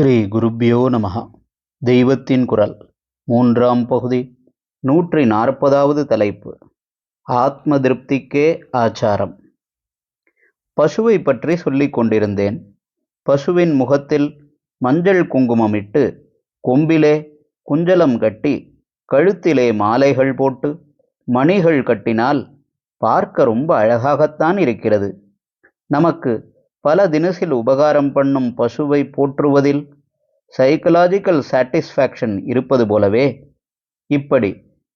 ஸ்ரீ குருப்பியோ நமகா தெய்வத்தின் குரல் மூன்றாம் பகுதி நூற்றி நாற்பதாவது தலைப்பு ஆத்ம திருப்திக்கே ஆச்சாரம். பசுவை பற்றி சொல்லிக் கொண்டிருந்தேன். பசுவின் முகத்தில் மஞ்சள் குங்குமமிட்டு கொம்பிலே குஞ்சலம் கட்டி கழுத்திலே மாலைகள் போட்டு மணிகள் கட்டினால் பார்க்க ரொம்ப அழகாகத்தான் இருக்கிறது. நமக்கு பல தினசில் உபகாரம் பண்ணும் பசுவை போற்றுவதில் சைக்கலாஜிக்கல் சாட்டிஸ்ஃபேக்ஷன் இருப்பது போலவே இப்படி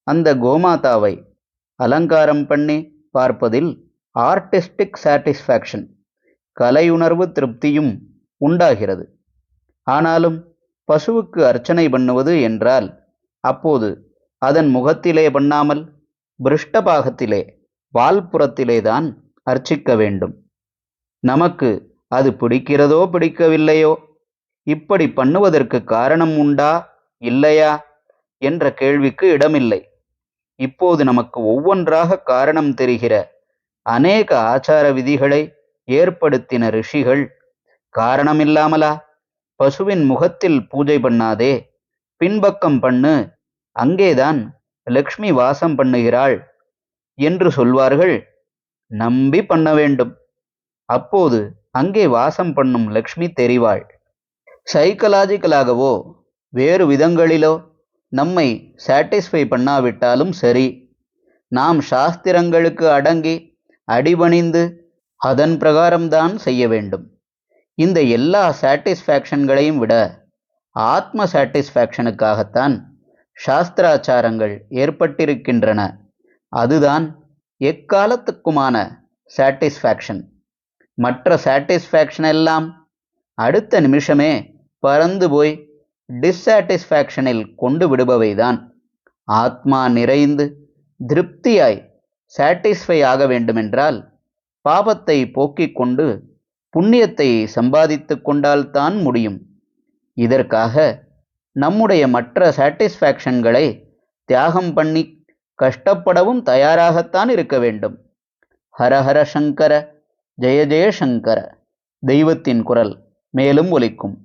அந்த கோமாதாவை அலங்காரம் பண்ணி பார்ப்பதில் ஆர்டிஸ்டிக் சாட்டிஸ்ஃபேக்ஷன் கலையுணர்வு திருப்தியும் உண்டாகிறது. ஆனாலும் பசுவுக்கு அர்ச்சனை பண்ணுவது என்றால் அப்போது அதன் முகத்திலே பண்ணாமல் பிருஷ்டபாகத்திலே வால்புறத்திலே தான் அர்ச்சிக்க வேண்டும். நமக்கு அது பிடிக்கிறதோ பிடிக்கவில்லையோ? இப்படி பண்ணுவதற்கு காரணம் உண்டா? இல்லையா? என்ற கேள்விக்கு இடமில்லை. இப்போது நமக்கு ஒவ்வொன்றாக காரணம் தெரிகிற அநேக ஆச்சார விதிகளை ஏற்படுத்தின ரிஷிகள் காரணமில்லாமலா? பசுவின் முகத்தில் பூஜை பண்ணாதே பின்பக்கம் பண்ணு அங்கேதான் லக்ஷ்மி வாசம் பண்ணுகிறாள் என்று சொல்வார்கள். நம்பி பண்ண வேண்டும். அப்போது அங்கே வாசம் பண்ணும் லக்ஷ்மி தெரிவாள். சைக்கலாஜிக்கலாகவோ வேறு விதங்களிலோ நம்மை சாட்டிஸ்ஃபை பண்ணாவிட்டாலும் சரி நாம் சாஸ்திரங்களுக்கு அடங்கி அடிபணிந்து அதன் பிரகாரம்தான் செய்ய வேண்டும். இந்த எல்லா சாட்டிஸ்ஃபேக்ஷன்களையும் விட ஆத்ம சாட்டிஸ்ஃபேக்ஷனுக்காகத்தான் சாஸ்திராச்சாரங்கள் ஏற்பட்டிருக்கின்றன. அதுதான் எக்காலத்துக்குமான சாட்டிஸ்ஃபேக்ஷன் மற்ற சாட்டிஸ்ஃபேக்ஷன் எல்லாம் அடுத்த நிமிஷமே பறந்து போய் டிஸ்சாட்டிஸ்ஃபேக்ஷனில் கொண்டு விடுபவைதான். ஆத்மா நிறைந்து திருப்தியாய் சாட்டிஸ்ஃபை ஆக வேண்டுமென்றால் பாபத்தை போக்கிக் கொண்டு புண்ணியத்தை சம்பாதித்து கொண்டால்தான் முடியும். இதற்காக நம்முடைய மற்ற சாட்டிஸ்ஃபேக்ஷன்களை தியாகம் பண்ணி கஷ்டப்படவும் தயாராகத்தான் இருக்க வேண்டும். ஹரஹர சங்கர ஜெய ஜெயசங்கர தெய்வத்தின் குரல் மேலும் ஒலிக்கும்.